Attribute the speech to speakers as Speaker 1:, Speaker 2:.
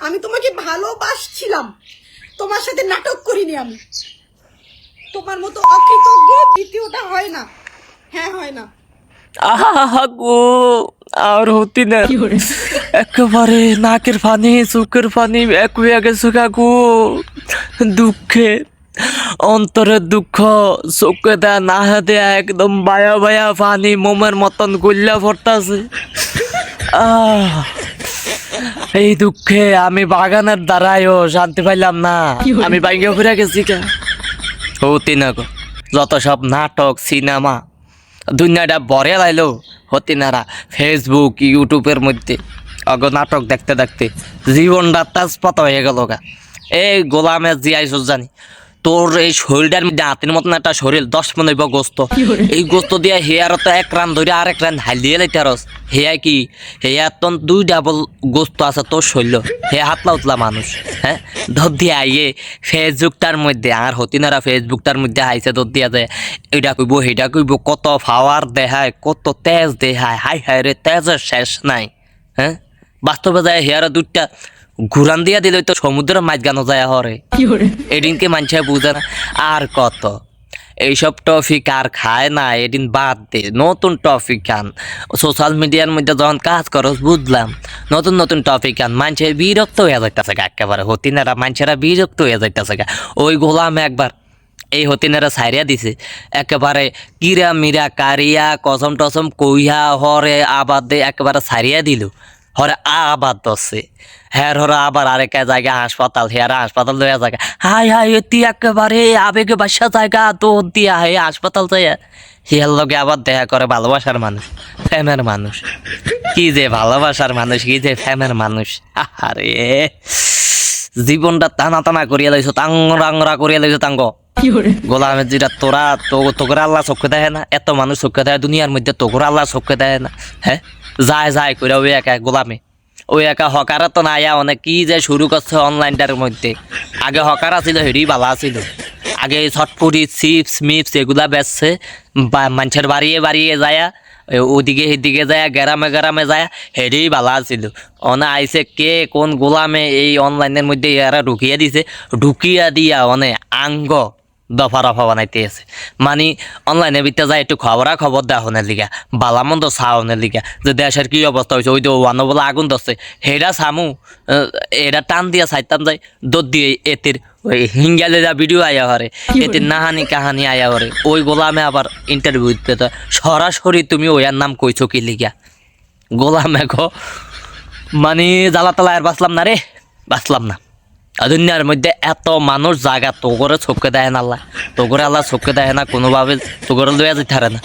Speaker 1: আমি তোমাকে ভালোবাসছিলাম। তোমার সাথে নাটক করিনি আমি। তোমার মতো অকৃতজ্ঞ দ্বিতীয়টা হয় না। হ্যাঁ হয় না।
Speaker 2: আহা গো আর হতি না। একেবারে নাকের পানি চোখের পানি এক হয়ে গেছে গো দুঃখে অন্তরের দুঃখ চোখে দেয়া না দেয়া একদম বায়া বায়া পানি মোমের মতন গুল্লা পড়তাছে আহ। এই দুঃখে আমি বাগানের দ্বারাইও শান্তি পাইলাম না। আমি বাইঙ্গে ঘুরে গেছি কে? হতি না গো যত সব নাটক সিনেমা দুনিয়াটা বরে লাইলো হতি নারা ফেসবুক ইউটিউবের মধ্যে। অগ নাটক দেখতে দেখতে জীবনটা তাজপাত হয়ে গেল গা। এই গোলামে জিয়াইছ জানি তোর এই শরীরটার মধ্যে হাতের মতন একটা শরীর দশ মনে গোস্ত। এই গোস্ত দিয়ে হেয়ার তো এক রান ধরে আরেক রান হালিয়ে লাইতে আরস। হেয়া কি? হেয়া তো দুই ডাবল গোস্ত আছে তোর শৈল। হে হাতলা উতলা মানুষ হ্যাঁ? ধর দিয়ে আইয়ে ফেসবুকটার মধ্যে আর হতিনারা ফেসবুকটার মধ্যে আইসে ধর দিয়া যায় এটা কইব সেটা কইব কত পাওয়ার দেহায় কত তেজ দেহায় হাই হাই রে তেজের শেষ নাই হ্যাঁ? বাস্তবে যায় হেয়ার দুইটা ঘুরান দিয়া দিলে তো সমুদ্রের মাছ গানো যায় হরে? এদিনকে মানুষে বুঝে না আর কত। এইসব টপিক আর খায় না, এদিন বাদ দে, নতুন টপিক আন। সোশ্যাল মিডিয়ার মধ্যে যখন কাজ করস, বুঝলাম। নতুন নতুন টপিক আন, মানুষের বিরক্ত হয়ে যাইতেছে গা, একেবারে। হতিনারা, মানুষেরা বিরক্ত হয়ে যাইতেছে গা। ওই গোলাম একবার এই হতিনারা সাইরিয়া দিছে। একেবারে কিরা মিরা কারিয়া, কসম টসম কইয়া হরে আবাদ একেবারে সারিয়া দিল। হরে আবার দছে হ্যার হরে আবার আরেকা জায়গা হাসপাতাল। হেয়ার হাসপাতাল লইয়া জায়গা। হাই হাই এটি একেবারে আবেগে বাসা জায়গা তো দিয়া। হে হাসপাতাল যাইয়া হিয়ার লগে আবার দেখা করে ভালোবাসার মানুষ ফ্যামের মানুষ। কি যে ভালোবাসার মানুষ কি যে ফ্যামের মানুষ। আরে জীবনটা টানা টানা করিয়া লাইছো আংরা করিয়া লাইছো তাঙ্গ গোলামের যেটা তোরা তো তোকরা আল্লাহ চোখে দেয় না এত মানুষ চোখে দেয় দুনিয়ার মধ্যে তোকরা আল্লাহ চোখে দেয় না। হ্যাঁ? যায় যায় করে ওই একা গোলামে। ওই একা হকারা তো নাই অনেক কি যে শুরু করছে অনলাইনটার মধ্যে। আগে হকারা ছিল হেরি বালা ছিল আগে ছটপুরি চিপস, মিপস এগুলা বেচছে, বা মানুষের বাড়িয়ে বাড়িয়ে যায় ওদিকে সেদিকে যায়, গ্রামে গ্রামে যায় হেরি বালা ছিল অনে আইসে কে, কোন গোলামে এই অনলাইনের মধ্যে এরা ঢুকিয়ে দিছে। ঢুকিয়া দিয়া অনে আঙ্গ দফা রফা বানাইতে আছে। মানে অনলাইনে বিতে যায় একটু খবরা খবর দেওয়া হনের লিগা বালামন্দ চাওনের লিগা। যে দেশের কি অবস্থা হয়েছে ওই তো ওয়ানো বলে আগুন ধরছে হেরা সামু এটা টান দিয়া চাইতাম যাই দোদ দিয়ে এতির ওই হিঙ্গালে যা ভিডিও আয়া হরে এতির নাহানি কাহানি আয়া হরে। ওই গোলামে আবার ইন্টারভিউ দিতে তো সরাসরি তুমি ওয়ার নাম কইছো কি লিগা? গোলামে গো মানে জ্বালা তালা আর বাঁচলাম না রে বাঁচলাম না। দুনিয়ার মধ্যে এত মানুষ জায়গা তো করে চোখকে দেয় না আল্লাহ। তো করে আল্লাহ চোখকে দেয় না, কোনোভাবে তো করে লইয়া যেতে না।